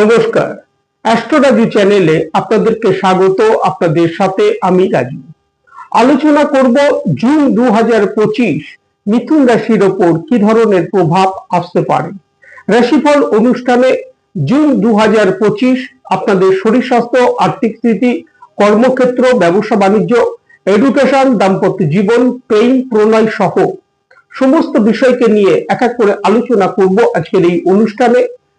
নমস্কার। অ্যাস্ট্রোলজি চ্যানেলে আপনাদেরকে স্বাগত, আপনাদের সাথে আমি রাজু। আলোচনা করব জুন দু হাজার পঁচিশ, মিথুন রাশির ওপর কি ধরনের প্রভাব আসতে পারে? রাশিফল অনুষ্ঠানে জুন দু হাজার পঁচিশ, আপনাদের শরীর স্বাস্থ্য, আর্থিক স্থিতি, কর্মক্ষেত্র, ব্যবসা বাণিজ্য এডুকেশন দাম্পত্য জীবন, প্রেম, প্রণয় সহ সমস্ত বিষয়কে নিয়ে এক এক করে আলোচনা করব আজকের এই অনুষ্ঠানে।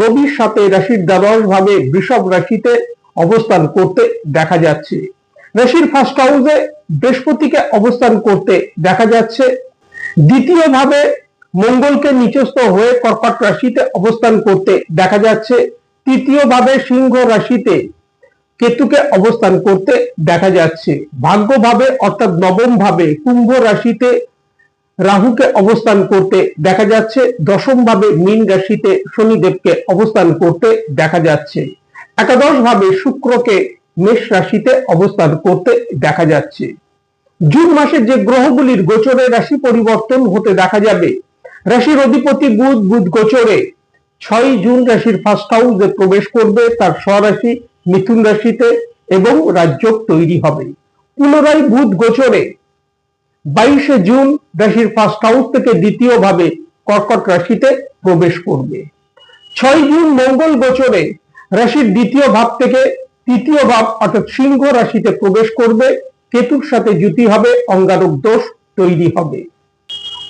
রবির সাথে রাশির দ্বাদশ ভাবে বৃষভ রাশিতে অবস্থান করতে দেখা যাচ্ছে। রাশির ফার্স্ট হাউসে বৃহস্পতিকে অবস্থান করতে দেখা যাচ্ছে। দ্বিতীয় ভাবে মঙ্গলকে নিচস্থ হয়ে কর্কট রাশিতে অবস্থান করতে দেখা যাচ্ছে। তৃতীয় ভাবে সিংহ রাশিতে কেতুকে অবস্থান করতে দেখা যাচ্ছে। ভাগ্যভাবে অর্থাৎ নবম ভাবে কুম্ভ রাশিতে রাহুকে অবস্থান করতে দেখা যাচ্ছে, দশম ভাবে মীন রাশিতে শনিদেবকে অবস্থান করতে দেখা যাচ্ছে। একাদশ ভাবে শুক্রকে মেষ রাশিতে অবস্থান করতে দেখা যাচ্ছে। জুন মাসে যে গ্রহগুলির গোচরে রাশি পরিবর্তন হতে দেখা যাবে, রাশির অধিপতি বুধ বুধ গোচরে। ছয় জুন রাশির ফার্স্ট হাউসে প্রবেশ করবে, তার স্বরাশি মিথুন রাশিতে এবং রাজ্য তৈরি হবে। পুনরায় বুধ গোচরে। বাইশে জুন রাশির ফার্স্ট হাউস থেকে দ্বিতীয় ভাবে কর্কট রাশিতে প্রবেশ করবে। ছয় জুন মঙ্গল গোচরে রাশির দ্বিতীয় ভাব থেকে তৃতীয় ভাব অর্থাৎ সিংহ রাশিতে প্রবেশ করবে। কেতুর সাথে জুতি হবে, অঙ্গারক দোষ তৈরি হবে।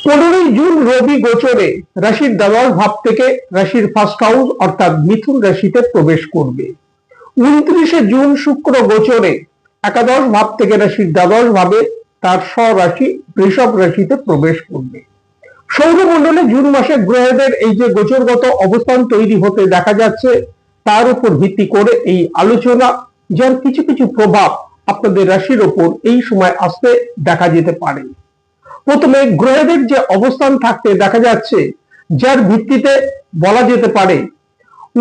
পনেরোই জুন রবি গোচরে রাশির দ্বাদশ ভাব থেকে রাশির ফার্স্ট হাউস অর্থাৎ মিথুন রাশিতে প্রবেশ করবে। উনত্রিশে জুন শুক্র গোচরে একাদশ ভাব থেকে রাশির দ্বাদশ ভাবে তার স্বরাশি বৃষভ রাশিতে প্রবেশ করবে। সৌরমণ্ডলে জুন মাসে গ্রহদের এই যে গোচরগত অবস্থান তৈরি হতে দেখা যাচ্ছে, তার উপর ভিত্তি করে এই আলোচনা, যার কিছু কিছু প্রভাব আপনাদের রাশির ওপর এই সময় আসতে দেখা যেতে পারে। প্রথমে গ্রহদের যে অবস্থান থাকতে দেখা যাচ্ছে, যার ভিত্তিতে বলা যেতে পারে,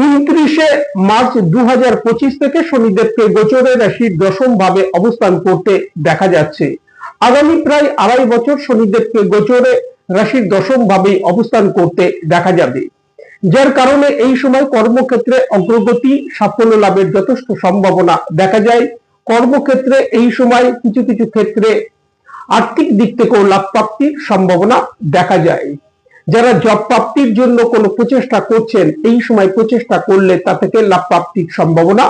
উনত্রিশে মার্চ দু হাজার পঁচিশ থেকে শনিদেবকে গোচরের রাশির দশম ভাবে অবস্থান করতে দেখা যাচ্ছে। আগামী প্রায় আড়াই বছর শনিদেবকে গোচরে রাশির দশম ভাবে অবস্থান করতে দেখা যাবে। যার কারণে এই সময় কর্মক্ষেত্রে অগ্রগতি, সাফল্য লাভের যথেষ্ট সম্ভাবনা দেখা যায়। কর্মক্ষেত্রে এই সময় কিছু কিছু ক্ষেত্রে আর্থিক দিক থেকেও লাভ প্রাপ্তির সম্ভাবনা দেখা যায়। যারা জব প্রাপ্তির জন্য কোনো প্রচেষ্টা করছেন, এই সময় প্রচেষ্টা করলে তা থেকে লাভ প্রাপ্তির সম্ভাবনা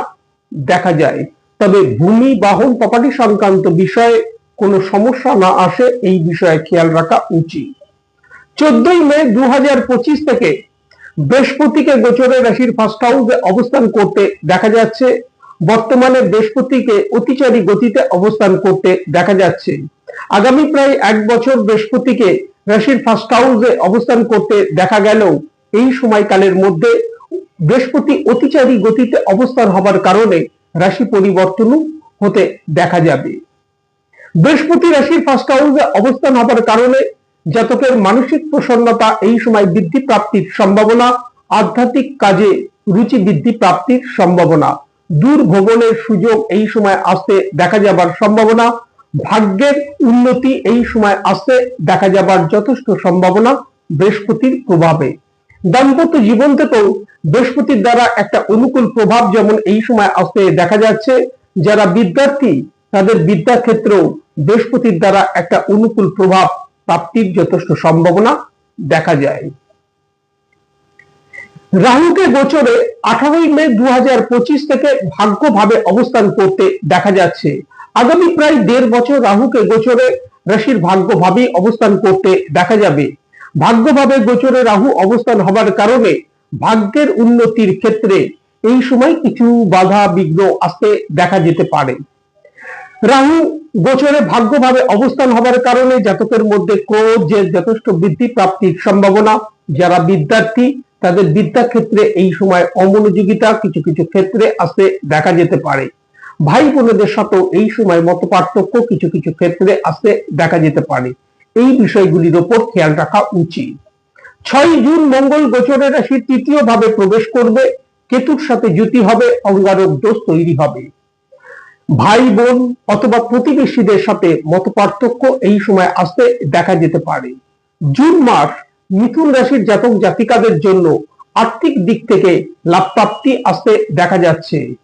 দেখা যায়। তবে ভূমি, বাহন, প্রপার্টি সংক্রান্ত বিষয়ে কোনো সমস্যা না আসে, এই বিষয়ে খেয়াল রাখা উচিত। চোদ্দই মে দু থেকে বৃহস্পতিকে গোচরে রাশির ফার্স্ট হাউসে অবস্থান করতে দেখা যাচ্ছে। বর্তমানে বৃহস্পতিকে অতিচারী গতিতে অবস্থান করতে দেখা যাচ্ছে। আগামী প্রায় এক বছর বৃহস্পতিকে রাশির ফার্স্ট হাউসে অবস্থান করতে দেখা গেলেও এই সময়কালের মধ্যে বৃহস্পতি অতিচারী গতিতে অবস্থান হবার কারণে রাশি পরিবর্তনও হতে দেখা যাবে। বৃহস্পতি রাশির ফার্স্ট হাউসে অবস্থান হবার কারণে জাতকের মানসিক প্রসন্নতা এই সময় বৃদ্ধি প্রাপ্তির সম্ভাবনা, আধ্যাত্মিক কাজে রুচি বৃদ্ধি প্রাপ্তির সম্ভাবনা, দূর ভ্রমণের সুযোগ এই সময় আসতে দেখা যাবার সম্ভাবনা, ভাগ্যের উন্নতি এই সময় আসতে দেখা যাবার যথেষ্ট সম্ভাবনা বৃহস্পতির প্রভাবে। দাম্পত্য জীবন থেকেও বৃহস্পতির দ্বারা একটা অনুকূল প্রভাব যেমন এই সময় আসতে দেখা যাচ্ছে, যারা বিদ্যার্থী তাদের বিদ্যা ক্ষেত্রেও বৃহস্পতির দ্বারা একটা অনুকূল প্রভাব প্রাপ্তির যথেষ্ট সম্ভাবনা দেখা যায়। রাহুকে গোচরে আঠারোই মে দু হাজার পঁচিশ থেকে ভাগ্যভাবে অবস্থান করতে দেখা যাচ্ছে। আগামী প্রায় দেড় বছর রাহুকে গোচরে রাশির ভাগ্যভাবে অবস্থান করতে দেখা যাবে। ভাগ্যভাবে গোচরে রাহু অবস্থান হবার কারণে ভাগ্যের উন্নতির ক্ষেত্রে এই সময় কিছু বাধা বিঘ্ন আসতে দেখা যেতে পারে। রাহু গোচরে ভাগ্যভাবে অবস্থান হবার কারণে জাতকের মধ্যে ক্রোধ যে যথেষ্ট বৃদ্ধি প্রাপ্তির সম্ভাবনা। যারা বিদ্যার্থী, তাদের বিদ্যা ক্ষেত্রে এই সময় অমনোযোগিতা কিছু কিছু ক্ষেত্রে আসতে দেখা যেতে পারে। ভাই বোনেদের সাথেও এই সময় মত পার্থক্য কিছু কিছু ক্ষেত্রে আসতে দেখা যেতে পারে। এই বিষয়গুলির ওপর খেয়াল রাখা উচিত। ছয় জুন মঙ্গল গোচরের রাশি তৃতীয় ভাবে প্রবেশ করবে। কেতুর সাথে জুতি হবে, অঙ্গারক দোষ তৈরি হবে। ভাই, বোন অথবা প্রতিবেশীদের সাথে মত পার্থক্য এই সময় আসতে দেখা যেতে পারে। জুন মাস মিথুন রাশির জাতক জাতিকাদের জন্য আর্থিক দিক থেকে লাভ প্রাপ্তি আসতে দেখা যাচ্ছে।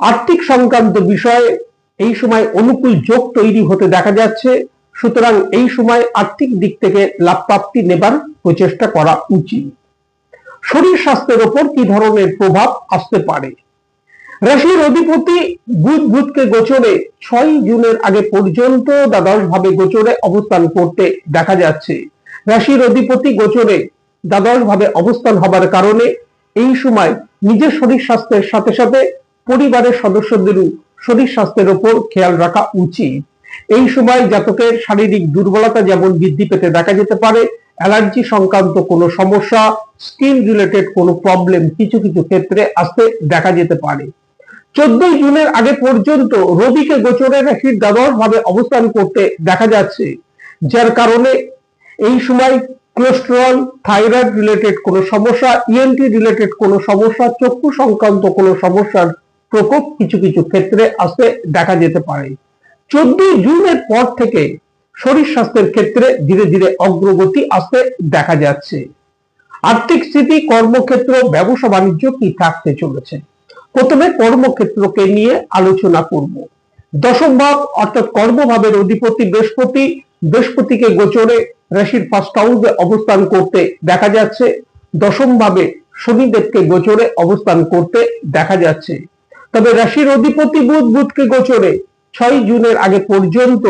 আর্থিক সংক্রান্ত বিষয়ে এই সময় অনুকূল যোগ তৈরি হতে দেখা যাচ্ছে। সুতরাং এই সময় আর্থিক দিক থেকে লাভ প্রাপ্তি নেবার প্রচেষ্টা করা উচিত। শরীর স্বাস্থ্যের ওপর কি ধরনের প্রভাব আসতে পারে? রাশির অধিপতি বুধ বুধকে গোচরে ছয় জুনের আগে পর্যন্ত দ্বাদশ ভাবে গোচরে অবস্থান করতে দেখা যাচ্ছে। রাশির অধিপতি গোচরে দ্বাদশ ভাবে অবস্থান হবার কারণে এই সময় নিজের শরীর স্বাস্থ্যের সাথে সাথে পরিবারের সদস্যদেরও শরীর স্বাস্থ্যের ওপর খেয়াল রাখা উচিত। এই সময় জাতকের শারীরিক দুর্বলতা যেমন বৃদ্ধি পেতে দেখা যেতে পারে, অ্যালার্জি সংক্রান্ত কোনো সমস্যা, স্কিন রিলেটেড কোনো প্রবলেম কিছু কিছু ক্ষেত্রে আসতে দেখা যেতে পারে। চোদ্দই জুনের আগে পর্যন্ত রবিকে গোচরে রাশির দ্বাদশ ভাবে অবস্থান করতে দেখা যাচ্ছে, যার কারণে এই সময় কোলেস্টেরল থাইরয়েড রিলেটেড কোনো সমস্যা ইএনটি রিলেটেড কোনো সমস্যা, চক্ষু সংক্রান্ত কোনো সমস্যার প্রকোপ কিছু কিছু ক্ষেত্রে আসতে দেখা যেতে পারে। চোদ্দই জুনের পর থেকে শরীর স্বাস্থ্যের ক্ষেত্রে ধীরে ধীরে অগ্রগতি আসতে দেখা যাচ্ছে। আর্থিক স্থিতি, কর্মক্ষেত্র, ব্যবসা, বাণিজ্য কি থাকতে চলেছে? প্রথমে কর্মক্ষেত্রকে নিয়ে আলোচনা করব। দশম ভাব অর্থাৎ কর্মভাবের অধিপতি বৃহস্পতি, বৃহস্পতিকে গোচরে রাশির ফার্স্ট হাউসে অবস্থান করতে দেখা যাচ্ছে। দশম ভাবে শনিদেবকে গোচরে অবস্থান করতে দেখা যাচ্ছে। তবে রাশির অধিপতি বুধ, বুধকে গোচরে ছয় জুনের আগে পর্যন্ত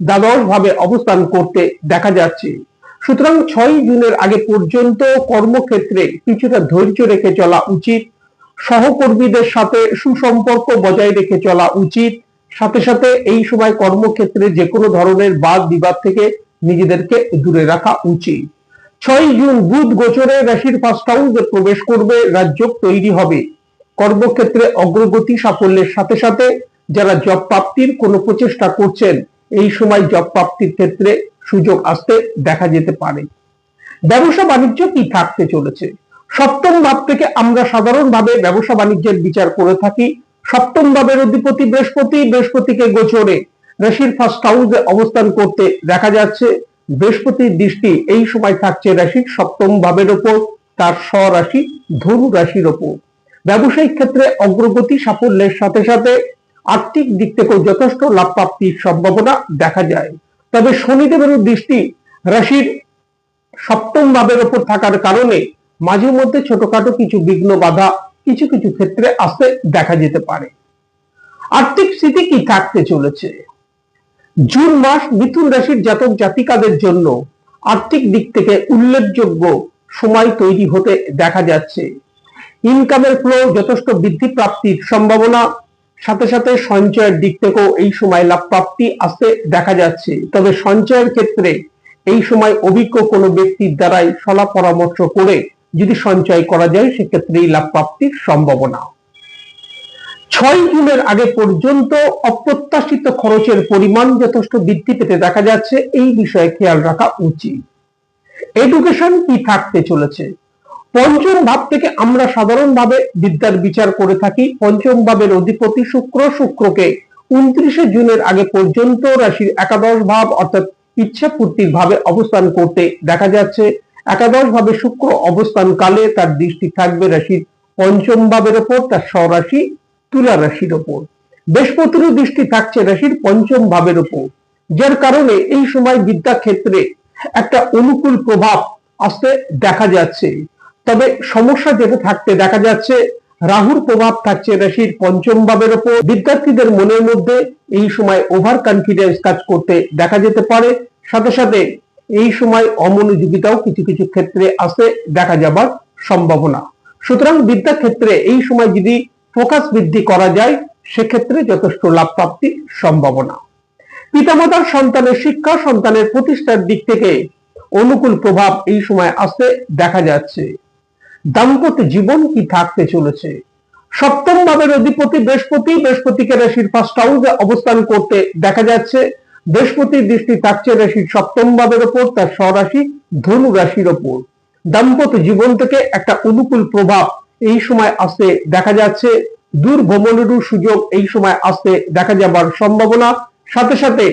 দ্বাদশ ভাবে অবস্থান করতে দেখা যাচ্ছে। সুতরাং ছয় জুনের আগে পর্যন্ত কর্মক্ষেত্রে কিছুটা ধৈর্য রেখে চলা উচিত। সহকর্মীদের সাথে সুসম্পর্ক বজায় রেখে চলা উচিত। সাথে সাথে এই সময় কর্মক্ষেত্রে যে কোনো ধরনের বাদ বিবাদ থেকে নিজেদেরকে দূরে রাখা উচিত। ছয় জুন বুধ গোচরে রাশির ফার্স্ট হাউসে প্রবেশ করবে, রাজ্য তৈরি হবে। কর্মক্ষেত্রে অগ্রগতি সাফল্যের সাথে সাথে যারা জব প্রাপ্তির কোনো প্রচেষ্টা করছেন, এই সময় জব প্রাপ্তির ক্ষেত্রে সুযোগ আসতে দেখা যেতে পারে। ব্যবসা বাণিজ্য কি থাকতে চলেছে? সপ্তম ভাব থেকে আমরা সাধারণভাবে ব্যবসা বাণিজ্যের বিচার করে থাকি। সপ্তম ভাবের অধিপতি বৃহস্পতি, বৃহস্পতিকে গোচরে রাশির ফার্স্ট হাউসে অবস্থান করতে দেখা যাচ্ছে। বৃহস্পতির দৃষ্টি এই সময় থাকছে রাশির সপ্তম ভাবের ওপর, তার স্বরাশি ধনু রাশির ওপর। ব্যবসায়িক ক্ষেত্রে অগ্রগতি সাফল্যের সাথে সাথে আর্থিক দিক থেকেও যথেষ্ট লাভ প্রাপ্তির সম্ভাবনা দেখা যায়। তবে শনিদেবের দৃষ্টি রাশির সপ্তম ভাবের ওপর থাকার কারণে মাঝে মধ্যে ছোটখাটো কিছু বিঘ্ন বাধা কিছু কিছু ক্ষেত্রে আসতে দেখা যেতে পারে। আর্থিক স্থিতি কি থাকতে চলেছে? জুন মাস মিথুন রাশির জাতক জাতিকাদের জন্য আর্থিক দিক থেকে উল্লেখযোগ্য সময় তৈরি হতে দেখা যাচ্ছে। ইনকামের ফ্লো যথেষ্ট বৃদ্ধি প্রাপ্তির সম্ভাবনা, সাথে সাথে সঞ্চয়ের দিক থেকেও এই সময় লাভ প্রাপ্তি আসতে দেখা যাচ্ছে। তবে সঞ্চয়ের ক্ষেত্রে এই সময় অভিজ্ঞ কোনো ব্যক্তির দ্বারাই সলা পরামর্শ করে যদি সঞ্চয় করা যায়, সেক্ষেত্রে এই লাভ প্রাপ্তির সম্ভাবনা। ছয় জুনের আগে পর্যন্ত অপ্রত্যাশিত খরচের পরিমাণ যথেষ্ট বৃদ্ধি পেতে দেখা যাচ্ছে, এই বিষয়ে খেয়াল রাখা উচিত। এডুকেশন কি থাকতে চলেছে? পঞ্চম ভাব থেকে আমরা সাধারণভাবে বিদ্যার বিচার করে থাকি। পঞ্চম ভাবের অধিপতি শুক্র, শুক্রকে উনত্রিশে জুনের আগে পর্যন্ত রাশির একাদশ ভাব অর্থাৎ ইচ্ছা পূর্তির ভাবে অবস্থান করতে দেখা যাচ্ছে। একাদশ ভাবে শুক্র অবস্থান কালে তার দৃষ্টি থাকবে রাশির পঞ্চম ভাবের ওপর, তার স্বরাশি তুলা রাশির ওপর। বৃহস্পতিরও দৃষ্টি থাকছে রাশির পঞ্চম ভাবের ওপর, যার কারণে এই সময় বিদ্যা ক্ষেত্রে একটা অনুকূল প্রভাব আসতে দেখা যাচ্ছে। তবে সমস্যা যেটা থাকতে দেখা যাচ্ছে, রাহুর প্রভাব থাকছে রাশির পঞ্চম ভাবের ওপর। বিদ্যার্থীদের মনের মধ্যে এই সময় ওভার কনফিডেন্স কাজ করতে দেখা যেতে পারে। সাথে সাথে এই সময় অমনোযোগিতাও কিছু কিছু ক্ষেত্রে আসে দেখা যাবার সম্ভাবনা। সুতরাং বিদ্যা ক্ষেত্রে এই সময় যদি ফোকাস বৃদ্ধি করা যায়, সেক্ষেত্রে যথেষ্ট লাভ প্রাপ্তির সম্ভাবনা। পিতামাতার সন্তানের শিক্ষা, সন্তানের প্রতিষ্ঠার দিক থেকে অনুকূল প্রভাব এই সময় আসতে দেখা যাচ্ছে। দাম্পত্য জীবন কি থাকতে চলেছে? সপ্তম ভাবের অধিপতি বৃহস্পতি, বৃহস্পতিকে রাশির ফার্স্ট হাউসে অবস্থান করতে দেখা যাচ্ছে। বৃহস্পতির দৃষ্টি থাকছে রাশির সপ্তম ভাবের ওপর, তার স্বরাশি ধনু রাশির ওপর। দাম্পত্য জীবন থেকে একটা অনুকূল প্রভাব এই সময় আসতে দেখা যাচ্ছে। দূর ভ্রমণেরও সুযোগ এই সময় আসতে দেখা যাবার সম্ভাবনা। সাথে সাথে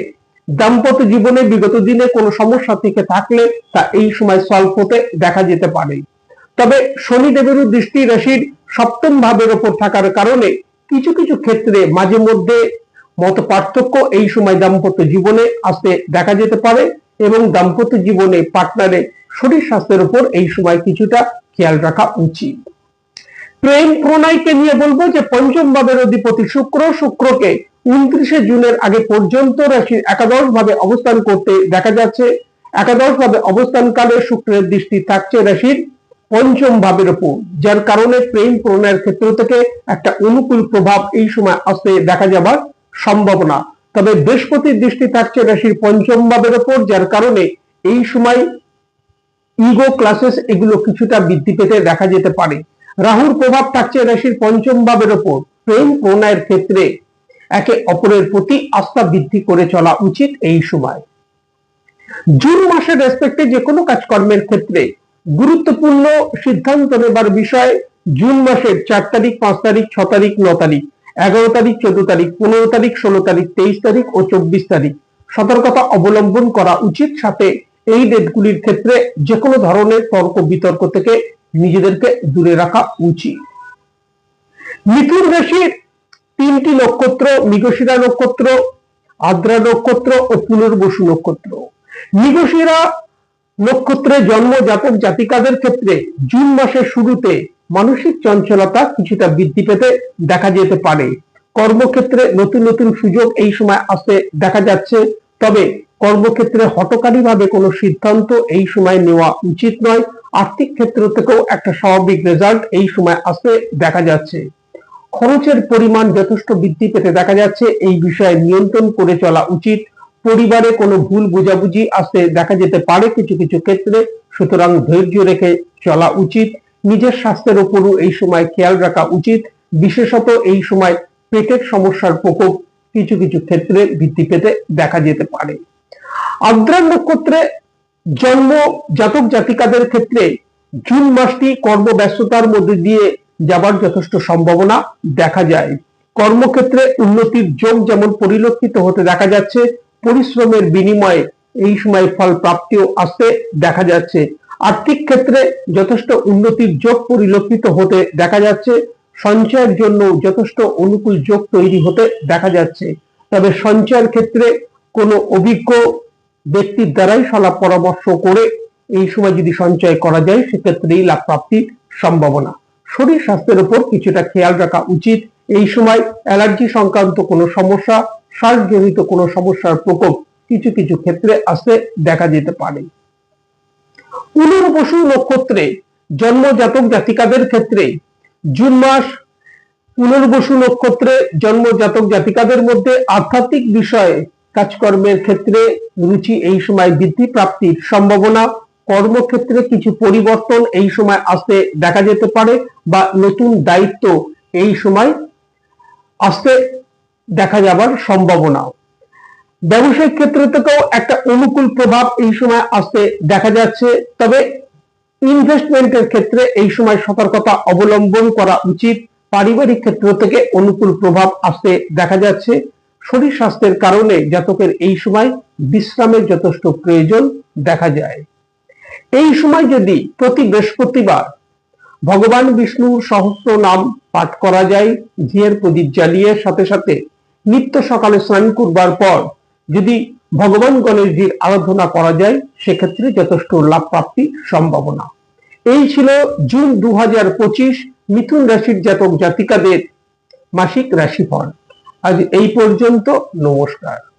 দাম্পত্য জীবনে বিগত দিনে কোনো সমস্যা থেকে থাকলে তা এই সময় সলভ হতে দেখা যেতে পারে। তবে শনিদেবেরও দৃষ্টি রাশির সপ্তম ভাবের ওপর থাকার কারণে কিছু কিছু ক্ষেত্রে মাঝে মধ্যে মত পার্থক্য এই সময় দাম্পত্য জীবনে আসতে দেখা যেতে পারে এবং দাম্পত্য জীবনে পার্টনারের শরীর স্বাস্থ্যের উপর এই সময় কিছুটা খেয়াল রাখা উচিত। প্রেম প্রণয়কে নিয়ে বলব যে পঞ্চম ভাবের অধিপতি শুক্র, শুক্রকে উনত্রিশে জুনের আগে পর্যন্ত রাশির একাদশ ভাবে অবস্থান করতে দেখা যাচ্ছে। একাদশ ভাবে অবস্থানকালে শুক্রের দৃষ্টি থাকছে রাশির পঞ্চম ভাবের উপর, যার কারণে প্রেম প্রণয়ের ক্ষেত্র থেকে একটা অনুকূল প্রভাব এই সময় আসতে দেখা যাবার সম্ভাবনা। তবে বৃহস্পতির দৃষ্টি থাকছে রাশির পঞ্চম ভাবের উপর যার কারণে এই সময় ইগো ক্লাসেস এগুলো কিছুটা বৃদ্ধি পেতে দেখা যেতে পারে। রাহুর প্রভাব থাকছে রাশির পঞ্চম ভাবের ওপর। প্রেম প্রণয়ের ক্ষেত্রে একে অপরের প্রতি আস্থা বৃদ্ধি করে চলা উচিত এই সময়। জুন মাসের রেসপেক্টে যে কোনো কাজকর্মের ক্ষেত্রে গুরুত্বপূর্ণ সিদ্ধান্ত নেবার বিষয় জুন মাসের চার তারিখ, পাঁচ তারিখ, ছ তারিখ, ন তারিখ। এগারো তারিখ, চোদ্দ তারিখ, পনেরো তারিখ, ষোলো তারিখ, তেইশ তারিখ ও চব্বিশ তারিখ। সতর্কতা অবলম্বন করা উচিত সাথে এই ডেটগুলির ক্ষেত্রে যে কোনো ধরনের তর্ক বিতর্ক থেকে নিজেদেরকে দূরে রাখা উচিত। মিথুন রাশির তিনটি নক্ষত্র, মৃগশিরা নক্ষত্র, আদ্রা নক্ষত্র ও পুনর্বসু নক্ষত্র। মৃগশিরা নক্ষত্রে জন্ম, জাতক, জাতিকাদের ক্ষেত্রে জুন মাসের শুরুতে মানসিক চঞ্চলতা কিছুটা বৃদ্ধি পেতে দেখা যেতে পারে। কর্মক্ষেত্রে নতুন নতুন সুযোগ এই সময় আসতে দেখা যাচ্ছে, তবে কর্মক্ষেত্রে হটকারী ভাবে কোনো সিদ্ধান্ত এই সময় নেওয়া উচিত নয়। আর্থিক ক্ষেত্র থেকেও একটা স্বাভাবিক রেজাল্ট এই সময় আসতে দেখা যাচ্ছে। খরচের পরিমাণ যথেষ্ট বৃদ্ধি পেতে দেখা যাচ্ছে, এই বিষয়ে নিয়ন্ত্রণ করে চলা উচিত। পরিবারে কোনো ভুল বুঝাবুঝি আসতে দেখা যেতে পারে কিছু কিছু ক্ষেত্রে, সুতরাং ধৈর্য রেখে চলা উচিত। নিজের স্বাস্থ্যের উপরও এই সময় খেয়াল রাখা উচিত। বিশেষত এই সময় পেটের সমস্যার প্রকোপ কিছু কিছু ক্ষেত্রে বৃদ্ধি পেতে দেখা যেতে পারে। আদ্রা নক্ষত্রে জন্ম জাতক জাতিকাদের ক্ষেত্রে জুন মাসটি কর্মব্যস্ততার মধ্যে দিয়ে যাবার যথেষ্ট সম্ভাবনা দেখা যায়। কর্মক্ষেত্রে উন্নতির যোগ যেমন পরিলক্ষিত হতে দেখা যাচ্ছে, পরিশ্রমের বিনিময়ে এই সময় ফল প্রাপ্তিও আসতে দেখা যাচ্ছে। আর্থিক ক্ষেত্রে যথেষ্ট উন্নতির যোগ পরিলক্ষিত হতে দেখা যাচ্ছে। সঞ্চয়ের জন্য যথেষ্ট অনুকূল যোগ তৈরি হতে দেখা যাচ্ছে। তবে সঞ্চয়ের ক্ষেত্রে কোনো অভিজ্ঞ ব্যক্তির দ্বারাই সলা পরামর্শ করে এই সময় যদি সঞ্চয় করা যায়, সেক্ষেত্রেই লাভ প্রাপ্তির সম্ভাবনা। শরীর স্বাস্থ্যের উপর কিছুটা খেয়াল রাখা উচিত। এই সময় অ্যালার্জি সংক্রান্ত কোনো সমস্যা, শ্বাসজনিত কোনো সমস্যার প্রকোপ কিছু কিছু ক্ষেত্রে আসতে দেখা যেতে পারে। পুনর্বসু নক্ষত্রে, জন্মজাতক জাতিকাদের ক্ষেত্রে, জুন মাস, পুনর্বসু নক্ষত্রে, জন্মজাতক জাতিকাদের মধ্যে আধ্যাত্মিক বিষয়ে কাজকর্মের ক্ষেত্রে রুচি এই সময় বৃদ্ধি প্রাপ্তির সম্ভাবনা। কর্মক্ষেত্রে কিছু পরিবর্তন এই সময় আসতে দেখা যেতে পারে বা নতুন দায়িত্ব এই সময় আসতে দেখা যাবার সম্ভাবনা। ব্যবসায়িক ক্ষেত্র থেকেও একটা অনুকূল প্রভাব এই সময় আসতে দেখা যাচ্ছে। তবে ইনভেস্টমেন্টের ক্ষেত্রে এই সময় সতর্কতা অবলম্বন করা উচিত। পারিবারিক ক্ষেত্র থেকে অনুকূল প্রভাব আসতে দেখা যাচ্ছে। শরীর স্বাস্থ্যের কারণে জাতকের এই সময় বিশ্রামের যথেষ্ট প্রয়োজন দেখা যায়। এই সময় যদি প্রতি বৃহস্পতিবার ভগবান বিষ্ণুর সহস্র নাম পাঠ করা যায়, ঘিয়ের প্রদীপ জ্বালিয়ে সাথে সাথে নিত্য সকালে স্নান করবার পর যদি ভগবান গণেশজির আরাধনা করা যায়, সেক্ষেত্রে যথেষ্ট লাভ প্রাপ্তি সম্ভাবনা। এই ছিল জুন দু হাজার পঁচিশ মিথুন রাশির জাতক জাতিকাদের মাসিক রাশিফল। আজ এই পর্যন্ত, নমস্কার।